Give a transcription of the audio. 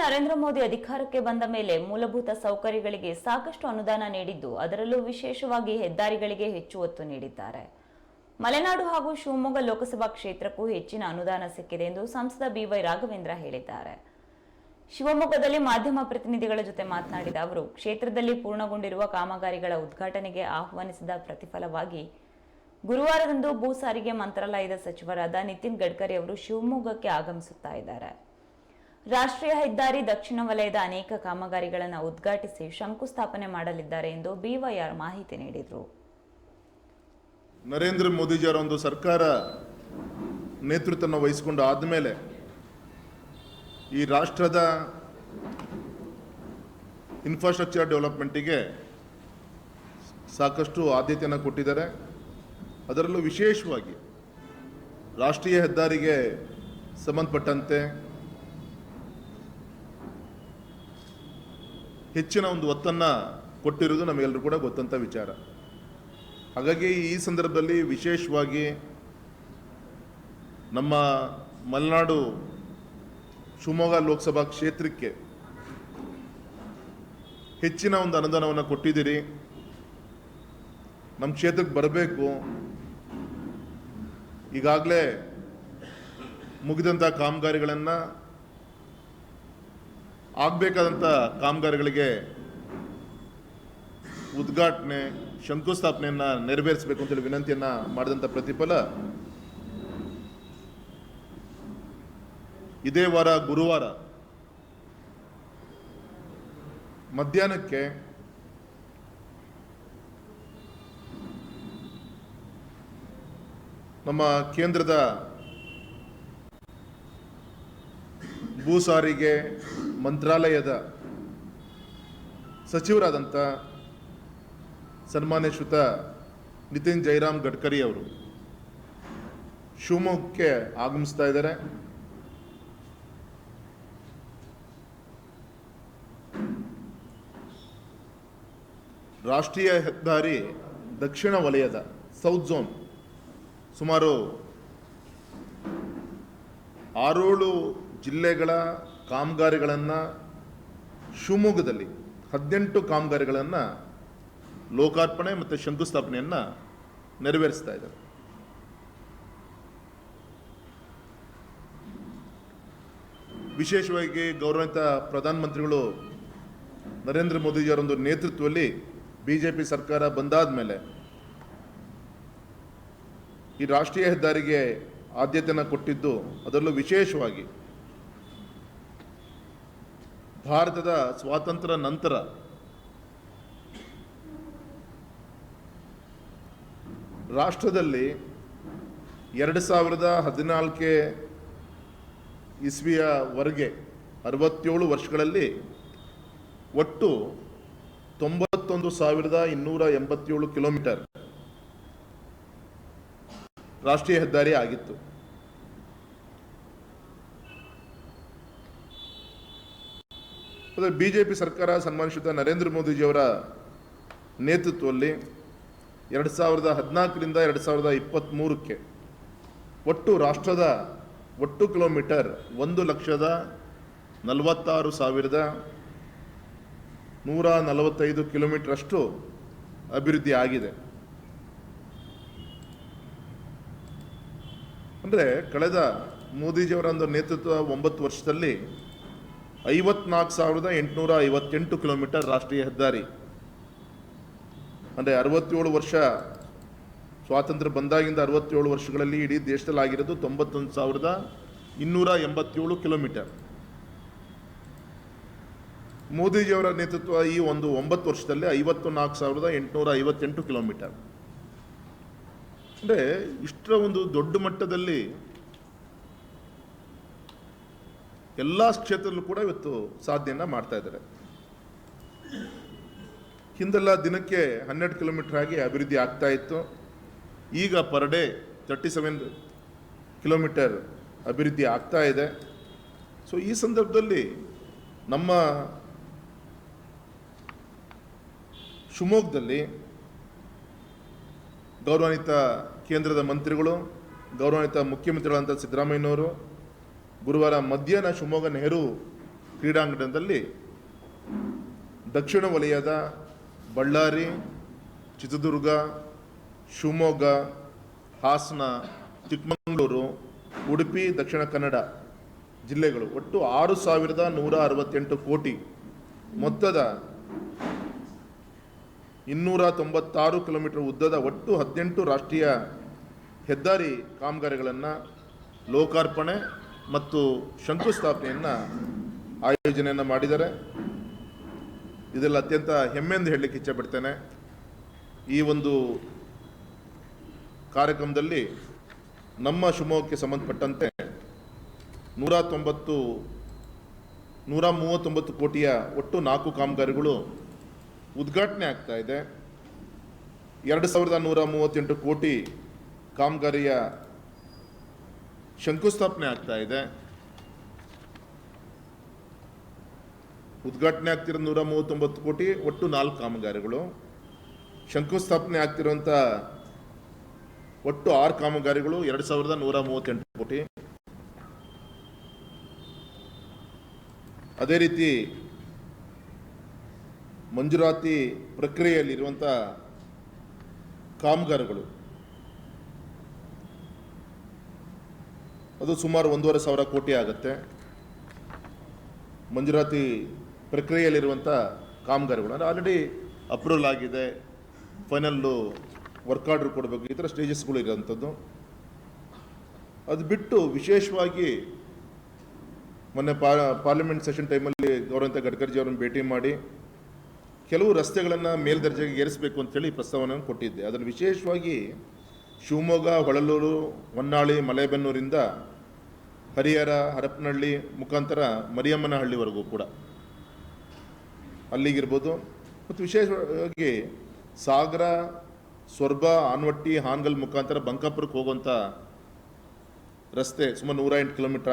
ನರೇಂದ್ರ ಮೋದಿ ಅಧಿಕಾರಕ್ಕೆ ಬಂದ ಮೇಲೆ ಮೂಲಭೂತ ಸೌಕರ್ಯಗಳಿಗೆ ಸಾಕಷ್ಟು ಅನುದಾನ ನೀಡಿದ್ದು, ಅದರಲ್ಲೂ ವಿಶೇಷವಾಗಿ ಹೆದ್ದಾರಿಗಳಿಗೆ ಹೆಚ್ಚು ಒತ್ತು ನೀಡಿದ್ದಾರೆ. ಮಲೆನಾಡು ಹಾಗೂ ಶಿವಮೊಗ್ಗ ಲೋಕಸಭಾ ಕ್ಷೇತ್ರಕ್ಕೂ ಹೆಚ್ಚಿನ ಅನುದಾನ ಸಿಕ್ಕಿದೆ ಎಂದು ಸಂಸದ ಬಿವೈ ರಾಘವೇಂದ್ರ ಹೇಳಿದ್ದಾರೆ. ಶಿವಮೊಗ್ಗದಲ್ಲಿ ಮಾಧ್ಯಮ ಪ್ರತಿನಿಧಿಗಳ ಜೊತೆ ಮಾತನಾಡಿದ ಅವರು, ಕ್ಷೇತ್ರದಲ್ಲಿ ಪೂರ್ಣಗೊಂಡಿರುವ ಕಾಮಗಾರಿಗಳ ಉದ್ಘಾಟನೆಗೆ ಆಹ್ವಾನಿಸಿದ ಪ್ರತಿಫಲವಾಗಿ ಗುರುವಾರದಂದು ಭೂ ಸಾರಿಗೆ ಮಂತ್ರಾಲಯದ ಸಚಿವರಾದ ನಿತಿನ್ ಗಡ್ಕರಿ ಅವರು ಶಿವಮೊಗ್ಗಕ್ಕೆ ಆಗಮಿಸುತ್ತಾ ಇದ್ದಾರೆ. ರಾಷ್ಟ್ರೀಯ ಹೆದ್ದಾರಿ ದಕ್ಷಿಣ ವಲಯದ ಅನೇಕ ಕಾಮಗಾರಿಗಳನ್ನು ಉದ್ಘಾಟಿಸಿ ಶಂಕುಸ್ಥಾಪನೆ ಮಾಡಲಿದ್ದಾರೆ ಎಂದು ಬಿವೈಆರ್ ಮಾಹಿತಿ ನೀಡಿದರು. ನರೇಂದ್ರ ಮೋದಿಜಿಯವರ ಒಂದು ಸರ್ಕಾರ ನೇತೃತ್ವವನ್ನು ವಹಿಸಿಕೊಂಡು ಆದಮೇಲೆ ಈ ರಾಷ್ಟ್ರದ ಇನ್ಫ್ರಾಸ್ಟ್ರಕ್ಚರ್ ಡೆವಲಪ್ಮೆಂಟಿಗೆ ಸಾಕಷ್ಟು ಆದ್ಯತೆಯನ್ನು ಕೊಟ್ಟಿದ್ದಾರೆ. ಅದರಲ್ಲೂ ವಿಶೇಷವಾಗಿ ರಾಷ್ಟ್ರೀಯ ಹೆದ್ದಾರಿಗೆ ಸಂಬಂಧಪಟ್ಟಂತೆ ಹೆಚ್ಚಿನ ಒಂದು ಒತ್ತನ್ನು ಕೊಟ್ಟಿರುವುದು ನಮಗೆಲ್ಲರೂ ಕೂಡ ಗೊತ್ತಂತ ವಿಚಾರ. ಹಾಗಾಗಿ ಈ ಸಂದರ್ಭದಲ್ಲಿ ವಿಶೇಷವಾಗಿ ನಮ್ಮ ಮಲೆನಾಡು ಶಿವಮೊಗ್ಗ ಲೋಕಸಭಾ ಕ್ಷೇತ್ರಕ್ಕೆ ಹೆಚ್ಚಿನ ಒಂದು ಅನುದಾನವನ್ನು ಕೊಟ್ಟಿದ್ದೀರಿ. ನಮ್ಮ ಕ್ಷೇತ್ರಕ್ಕೆ ಬರಬೇಕು. ಈಗಾಗಲೇ ಮುಗಿದಂಥ ಕಾಮಗಾರಿಗಳನ್ನು ಆಗಬೇಕಾದಂಥ ಕಾಮಗಾರಿಗಳಿಗೆ ಉದ್ಘಾಟನೆ, ಶಂಕುಸ್ಥಾಪನೆಯನ್ನು ನೆರವೇರಿಸಬೇಕು ಅಂತೇಳಿ ವಿನಂತಿಯನ್ನ ಮಾಡಿದಂಥ ಪ್ರತಿಫಲ. ಇದೇ ವಾರ ಗುರುವಾರ ಮಧ್ಯಾಹ್ನಕ್ಕೆ ನಮ್ಮ ಕೇಂದ್ರದ ಭೂ ಸಾರಿಗೆ ಮಂತ್ರಾಲಯದ ಸಚಿವರಾದಂಥ ಸನ್ಮಾನ್ಯ ಶ್ರುತ ನಿತಿನ್ ಜೈರಾಮ್ ಗಡ್ಕರಿ ಅವರು ಶಿವಮೊಗ್ಗಕ್ಕೆ ಆಗಮಿಸ್ತಾ ಇದ್ದಾರೆ. ರಾಷ್ಟ್ರೀಯ ಹೆದ್ದಾರಿ ದಕ್ಷಿಣ ವಲಯದ ಸೌತ್ ಝೋನ್ ಸುಮಾರು ಆರೋಳು ಜಿಲ್ಲೆಗಳ ಕಾಮಗಾರಿಗಳನ್ನು ಶಿವಮೊಗ್ಗದಲ್ಲಿ ಹದಿನೆಂಟು ಕಾಮಗಾರಿಗಳನ್ನು ಲೋಕಾರ್ಪಣೆ ಮತ್ತು ಶಂಕುಸ್ಥಾಪನೆಯನ್ನು ನೆರವೇರಿಸ್ತಾ ಇದ್ದಾರೆ. ವಿಶೇಷವಾಗಿ ಗೌರವಿತ ಪ್ರಧಾನಮಂತ್ರಿಗಳು ನರೇಂದ್ರ ಮೋದಿಜಿಯವರ ಒಂದು ನೇತೃತ್ವದಲ್ಲಿ ಬಿ ಜೆ ಪಿ ಸರ್ಕಾರ ಬಂದಾದ ಮೇಲೆ ಈ ರಾಷ್ಟ್ರೀಯ ಹೆದ್ದಾರಿಗೆ ಆದ್ಯತೆಯನ್ನು ಕೊಟ್ಟಿದ್ದು ಅದರಲ್ಲೂ ವಿಶೇಷವಾಗಿ ಭಾರತದ ಸ್ವಾತಂತ್ರ್ಯ ನಂತರ ರಾಷ್ಟ್ರದಲ್ಲಿ ಎರಡು ಸಾವಿರದ ಹದಿನಾಲ್ಕೆ ಇಸ್ವಿಯವರೆಗೆ ಅರವತ್ತೇಳು ವರ್ಷಗಳಲ್ಲಿ ಒಟ್ಟು ತೊಂಬತ್ತೊಂದು ಸಾವಿರದ ಇನ್ನೂರ ಎಂಬತ್ತೇಳು ಕಿಲೋಮೀಟರ್ ರಾಷ್ಟ್ರೀಯ ಹೆದ್ದಾರಿ ಆಗಿತ್ತು. ಬಿ ಜೆ ಪಿ ಸರ್ಕಾರ ಸನ್ಮಾನಿಸಿದ ನರೇಂದ್ರ ಮೋದಿಜಿಯವರ ನೇತೃತ್ವದಲ್ಲಿ ಎರಡು ಸಾವಿರದ ಹದಿನಾಲ್ಕರಿಂದ ಎರಡು ಸಾವಿರದ ಇಪ್ಪತ್ತ್ಮೂರಕ್ಕೆ ಒಟ್ಟು ರಾಷ್ಟ್ರದ ಒಟ್ಟು ಕಿಲೋಮೀಟರ್ ಒಂದು ಲಕ್ಷದ ನಲವತ್ತಾರು ಸಾವಿರದ ನೂರ ನಲವತ್ತೈದು ಕಿಲೋಮೀಟ್ರಷ್ಟು ಅಭಿವೃದ್ಧಿ ಆಗಿದೆ. ಅಂದರೆ ಕಳೆದ ಮೋದಿಜಿಯವರ ಒಂದು ನೇತೃತ್ವ ಒಂಬತ್ತು ವರ್ಷದಲ್ಲಿ ಐವತ್ನಾಲ್ಕು ಸಾವಿರದ ಎಂಟುನೂರ ಐವತ್ತೆಂಟು ಕಿಲೋಮೀಟರ್ ರಾಷ್ಟ್ರೀಯ ಹೆದ್ದಾರಿ. ಅಂದರೆ ಅರವತ್ತೇಳು ವರ್ಷ ಸ್ವಾತಂತ್ರ್ಯ ಬಂದಾಗಿಂದ ಅರವತ್ತೇಳು ವರ್ಷಗಳಲ್ಲಿ ಇಡೀ ದೇಶದಲ್ಲಿ ಆಗಿರೋದು ತೊಂಬತ್ತೊಂದು ಸಾವಿರದ ಇನ್ನೂರ ಎಂಬತ್ತೇಳು ಕಿಲೋಮೀಟರ್. ಮೋದಿಜಿಯವರ ನೇತೃತ್ವ ಈ ಒಂದು ಒಂಬತ್ತು ವರ್ಷದಲ್ಲಿ ಐವತ್ತು ನಾಲ್ಕು ಸಾವಿರದ ಎಂಟುನೂರ ಐವತ್ತೆಂಟು ಕಿಲೋಮೀಟರ್. ಅಂದರೆ ಇಷ್ಟರ ಒಂದು ದೊಡ್ಡ ಮಟ್ಟದಲ್ಲಿ ಎಲ್ಲ ಕ್ಷೇತ್ರದಲ್ಲೂ ಕೂಡ ಇವತ್ತು ಸಾಧನೆಯನ್ನು ಮಾಡ್ತಾ ಇದ್ದಾರೆ. ಹಿಂದೆಲ್ಲ ದಿನಕ್ಕೆ ಹನ್ನೆರಡು ಕಿಲೋಮೀಟರ್ ಆಗಿ ಅಭಿವೃದ್ಧಿ ಆಗ್ತಾ ಇತ್ತು. ಈಗ per day thirty seven kilometre ಅಭಿವೃದ್ಧಿ ಆಗ್ತಾ ಇದೆ. ಸೊ, ಈ ಸಂದರ್ಭದಲ್ಲಿ ನಮ್ಮ ಶಿವಮೊಗ್ಗದಲ್ಲಿ ಗೌರವಾನ್ವಿತ ಕೇಂದ್ರದ ಮಂತ್ರಿಗಳು, ಗೌರವಾನ್ವಿತ ಮುಖ್ಯಮಂತ್ರಿಗಳಂತ ಸಿದ್ದರಾಮಯ್ಯನವರು ಗುರುವಾರ ಮಧ್ಯಾಹ್ನ ಶಿವಮೊಗ್ಗ ನೆಹರು ಕ್ರೀಡಾಂಗಣದಲ್ಲಿ ದಕ್ಷಿಣ ವಲಯದ ಬಳ್ಳಾರಿ, ಚಿತ್ರದುರ್ಗ, ಶಿವಮೊಗ್ಗ, ಹಾಸನ, ಚಿಕ್ಕಮಗಳೂರು, ಉಡುಪಿ, ದಕ್ಷಿಣ ಕನ್ನಡ ಜಿಲ್ಲೆಗಳು ಒಟ್ಟು ಆರು ಸಾವಿರದ ನೂರ ಅರವತ್ತೆಂಟು ಕೋಟಿ. ಮೊತ್ತದ ಇನ್ನೂರ ತೊಂಬತ್ತಾರು ಕಿಲೋಮೀಟರ್ ಉದ್ದದ ಒಟ್ಟು ಹದಿನೆಂಟು ರಾಷ್ಟ್ರೀಯ ಹೆದ್ದಾರಿ ಕಾಮಗಾರಿಗಳನ್ನು ಲೋಕಾರ್ಪಣೆ ಮತ್ತು ಶಂಕುಸ್ಥಾಪನೆಯನ್ನು ಆಯೋಜನೆಯನ್ನು ಮಾಡಿದ್ದಾರೆ. ಇದೆಲ್ಲ ಅತ್ಯಂತ ಹೆಮ್ಮೆಯಿಂದ ಹೇಳಲಿಕ್ಕೆ ಇಚ್ಛೆಪಡ್ತೇನೆ ಈ ಒಂದು ಕಾರ್ಯಕ್ರಮದಲ್ಲಿ ನಮ್ಮ ಶಿವಮೊಗ್ಗಕ್ಕೆ ಸಂಬಂಧಪಟ್ಟಂತೆ ನೂರ ತೊಂಬತ್ತು ನೂರ ಮೂವತ್ತೊಂಬತ್ತು ಕೋಟಿಯ ಒಟ್ಟು ನಾಲ್ಕು ಕಾಮಗಾರಿಗಳು ಉದ್ಘಾಟನೆ ಆಗ್ತಾ ಇದೆ. ಎರಡು ಸಾವಿರದ ನೂರ ಮೂವತ್ತೆಂಟು ಕೋಟಿ ಕಾಮಗಾರಿಯ ಶಂಕುಸ್ಥಾಪನೆ ಆಗ್ತಾ ಇದೆ. ಉದ್ಘಾಟನೆ ಆಗ್ತಿರೋ ನೂರ ಮೂವತ್ತೊಂಬತ್ತು ಕೋಟಿ, ಒಟ್ಟು ನಾಲ್ಕು ಕಾಮಗಾರಿಗಳು. ಶಂಕುಸ್ಥಾಪನೆ ಆಗ್ತಿರುವಂಥ ಒಟ್ಟು ಆರು ಕಾಮಗಾರಿಗಳು ಎರಡು ಸಾವಿರದ ನೂರ ಮೂವತ್ತೆಂಟು ಕೋಟಿ. ಅದೇ ರೀತಿ ಮಂಜೂರಾತಿ ಪ್ರಕ್ರಿಯೆಯಲ್ಲಿರುವಂಥ ಕಾಮಗಾರಿಗಳು. ಅದು ಸುಮಾರು ಒಂದೂವರೆ ಸಾವಿರ ಕೋಟಿ ಆಗುತ್ತೆ. ಮಂಜೂರಾತಿ ಪ್ರಕ್ರಿಯೆಯಲ್ಲಿರುವಂಥ ಕಾಮಗಾರಿಗಳು. ಅಂದರೆ ಆಲ್ರೆಡಿ ಅಪ್ರೂವಲ್ ಆಗಿದೆ. ಫೈನಲ್ಲು ವರ್ಕ್ ಆರ್ಡ್ರ್ ಕೊಡಬೇಕು. ಈ ಥರ ಸ್ಟೇಜಸ್ಗಳು ಇರೋವಂಥದ್ದು ಅದು ಬಿಟ್ಟು ವಿಶೇಷವಾಗಿ ಮೊನ್ನೆ ಪಾರ್ಲಿಮೆಂಟ್ ಸೆಷನ್ ಟೈಮಲ್ಲಿ ಗೌರವಂತ ಗಡ್ಕರ್ಜಿ ಅವರನ್ನು ಭೇಟಿ ಮಾಡಿ ಕೆಲವು ರಸ್ತೆಗಳನ್ನು ಮೇಲ್ದರ್ಜೆಗೆ ಏರಿಸಬೇಕು ಅಂತೇಳಿ ಪ್ರಸ್ತಾವನೆಯನ್ನು ಕೊಟ್ಟಿದ್ದೆ. ಅದನ್ನು ವಿಶೇಷವಾಗಿ ಶಿವಮೊಗ್ಗ ಹೊಳಲೂರು ಹೊನ್ನಾಳಿ, ಮಲೆಬೆನ್ನೂರಿಂದ ಹರಿಹರ, ಹರಪನಹಳ್ಳಿ ಮುಖಾಂತರ ಮರಿಯಮ್ಮನಹಳ್ಳಿವರೆಗೂ ಕೂಡ. ಅಲ್ಲಿಗಿರ್ಬೋದು. ಮತ್ತು ವಿಶೇಷವಾಗಿ ಸಾಗರ, ಸೊರ್ಬ, ಆನ್ವಟ್ಟಿ, ಹಾನ್ಗಲ್ ಮುಖಾಂತರ ಬಂಕಾಪುರಕ್ಕೆ ಹೋಗುವಂಥ ರಸ್ತೆ ಸುಮಾರು ನೂರ ಎಂಟು ಕಿಲೋಮೀಟರ್